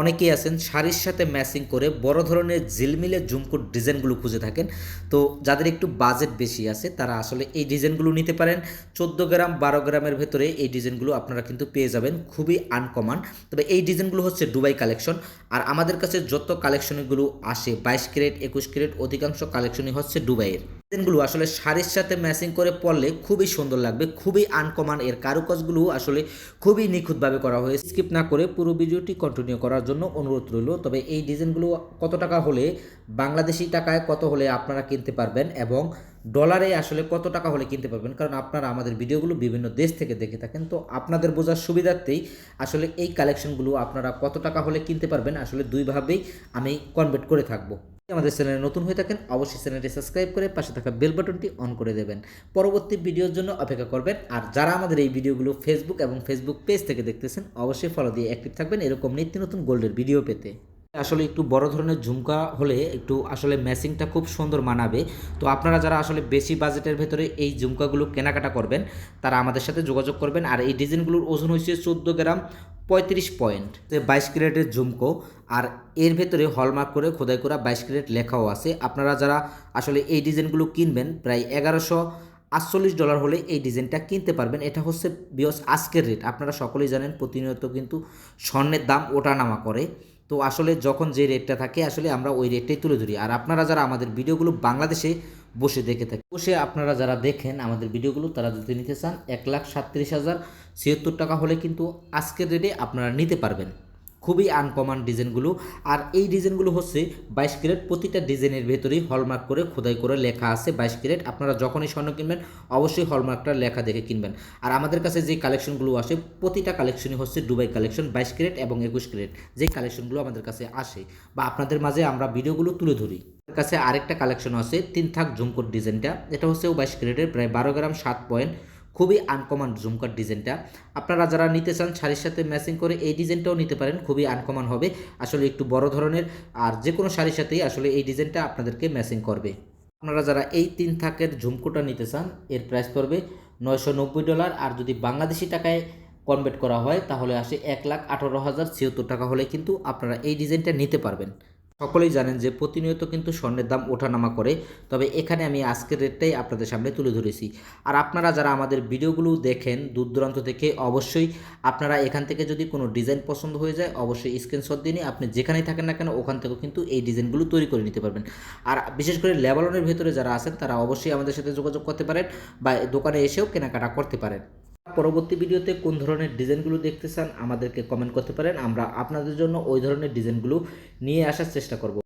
অনেকেই আছেন শাড়ির সাথে ম্যাচিং করে বড় ধরনের ঝিলমিলে ঝুমকুর ডিজাইনগুলো খুঁজে থাকেন। তো যাদের একটু বাজেট বেশি আছে, তারা আসলে এই ডিজাইনগুলো নিতে পারেন। চোদ্দ গ্রাম, বারো গ্রামের ভেতরে এই ডিজাইনগুলো আপনারা কিন্তু পেয়ে যাবেন। খুবই আনকমন তবে এই ডিজাইনগুলো হচ্ছে দুবাই কালেকশন আর আমাদের কাছে যত কালেকশনগুলো আসে, বাইশ ক্যারেট, একুশ ক্যারেট, অধিকাংশ কালেকশনই হচ্ছে দুবাইয়ের ডিজাইনগুলো আসলে শাড়ির সাথে ম্যাচিং করে পরলে খুবই সুন্দর লাগবে, খুবই আনকমান এর কারুকাজগুলো আসলে খুবই নিখুঁতভাবে করা হয়েছে। স্কিপ না করে পুরো ভিডিওটি কন্টিনিউ করার জন্য অনুরোধ রইল। তবে এই ডিজাইনগুলো কত টাকা হলে, বাংলাদেশি টাকায় কত হলে আপনারা কিনতে পারবেন এবং ডলারে আসলে কত টাকা হলে কিনতে পারবেন? কারণ আপনারা আমাদের ভিডিওগুলো বিভিন্ন দেশ থেকে দেখে থাকেন। তো আপনাদের বোঝার সুবিধার্থেই আসলে এই কালেকশনগুলো আপনারা কত টাকা হলে কিনতে পারবেন? আসলে দুইভাবেই আমি কনভার্ট করে থাকব। আমাদের চ্যানেলে নতুন হয়ে থাকেন, অবশ্যই চ্যানেলটি সাবস্ক্রাইব করে পাশে থাকা বেল বাটনটি অন করে দেবেন। পরবর্তী ভিডিওর জন্য অপেক্ষা করবেন। আর যারা আমাদের এই ভিডিওগুলো ফেসবুক এবং ফেসবুক পেজ থেকে দেখতেছেন, অবশ্যই ফলো দিয়ে অ্যাক্টিভ থাকবেন এরকম নিত্য নতুন গোল্ডের ভিডিও পেতে। আসলে একটু বড় ধরনের ঝুমকা হলে একটু আসলে ম্যাচিংটা খুব সুন্দর মানাবে। তো আপনারা যারা আসলে বেশি বাজেটের ভেতরে এই ঝুমকাগুলো কেনাকাটা করবেন, তারা আমাদের সাথে যোগাযোগ করবেন। আর এই ডিজাইনগুলোর ওজন হয়েছে চোদ্দ গ্রাম। পঁয়ত্রিশ পয়েন্ট। বাইশ ক্যারেটের ঝুমকো, আর এর ভেতরে হলমার্ক করে খোদাই করা বাইশ ক্যারেট লেখাও আছে। আপনারা যারা আসলে এই ডিজাইনগুলো কিনবেন, প্রায় এগারোশো আটচল্লিশ ডলার হলে এই ডিজাইনটা কিনতে পারবেন। এটা হচ্ছে বিয়স আজকের রেট আপনারা সকলেই জানেন প্রতিনিয়ত কিন্তু স্বর্ণের দাম ওঠানামা করে। তো আসলে যখন যে রেটটা থাকে, আসলে আমরা ওই রেটটাই তুলে ধরি। আর আপনারা যারা আমাদের ভিডিওগুলো বাংলাদেশে বসে দেখে থাকি। বসে আপনারা যারা দেখেন আমাদের ভিডিওগুলো, তারা যদি নিতে চান এক লাখ সাতত্রিশ হাজার ছিয়াত্তর টাকা হলে কিন্তু আজকের রেটে আপনারা নিতে পারবেন। খুবই আনকমন ডিজাইনগুলো। আর এই ডিজাইনগুলো হচ্ছে বাইশ ক্যারেট, প্রতিটা ডিজাইনের ভেতরেই হলমার্ক করে, খোদাই করে লেখা আছে বাইশ ক্যারেট। আপনারা যখনই স্বর্ণ কিনবেন, অবশ্যই হলমার্কটা লেখা দেখে কিনবেন। আর আমাদের কাছে যে কালেকশনগুলো আসে, প্রতিটা কালেকশনই হচ্ছে দুবাই কালেকশন বাইশ ক্যারেট এবং একুশ ক্যারেট। যে কালেকশনগুলো আমাদের কাছে আসে বা আপনাদের মাঝে আমরা ভিডিওগুলো তুলে ধরি। কাছে আরেকটা কালেকশন আছে তিন থাক ঝুমকোর ডিজাইনটা। এটা হচ্ছে বাইশ ক্যারেটের, প্রায় বারো গ্রাম, সাত পয়েন্ট খুবই আনকমন ঝুমকার ডিজাইনটা আপনারা যারা নিতে চান শাড়ির সাথে ম্যাচিং করে, এই ডিজাইনটাও নিতে পারেন, খুবই আনকমন হবে। আসলে একটু বড় ধরনের, আর যে কোনো শাড়ির সাথেই আসলে এই ডিজাইনটা আপনাদেরকে ম্যাচিং করবে। আপনারা যারা এই তিন থাকের ঝুমকোটা নিতে চান, এর প্রাইস পড়বে নয়শো নব্বই ডলার, আর যদি বাংলাদেশি টাকায় কনভার্ট করা হয়, তাহলে আসে এক লাখ আঠারো হাজার ছিয়াত্তর টাকা হলে কিন্তু আপনারা এই ডিজাইনটা নিতে পারবেন। সকলেই জানেন যে প্রতিনিয়ত কিন্তু স্বর্ণের দাম ওঠানামা করে, তবে এখানে আমি আজকের রেটটাই আপনাদের সামনে তুলে ধরেছি। আর আপনারা যারা আমাদের ভিডিওগুলো দেখেন দূর দূরান্ত থেকে, অবশ্যই আপনারা এখান থেকে যদি কোনো ডিজাইন পছন্দ হয়ে যায়, অবশ্যই স্ক্রিনশট দিয়ে আপনি যেখানেই থাকেন না কেন, ওখান থেকেও কিন্তু এই ডিজাইনগুলো তৈরি করে নিতে পারবেন। আর বিশেষ করে লেবালনের ভেতরে যারা আছেন, তারা অবশ্যই আমাদের সাথে যোগাযোগ করতে পারেন বা দোকানে এসেও কেনাকাটা করতে পারেন। পরবর্তী ভিডিওতে কোন ধরনের ডিজাইনগুলো দেখতে চান আমাদেরকে কমেন্ট করতে পারেন। আমরা আপনাদের জন্য ওই ধরনের ডিজাইনগুলো নিয়ে আসার চেষ্টা করব।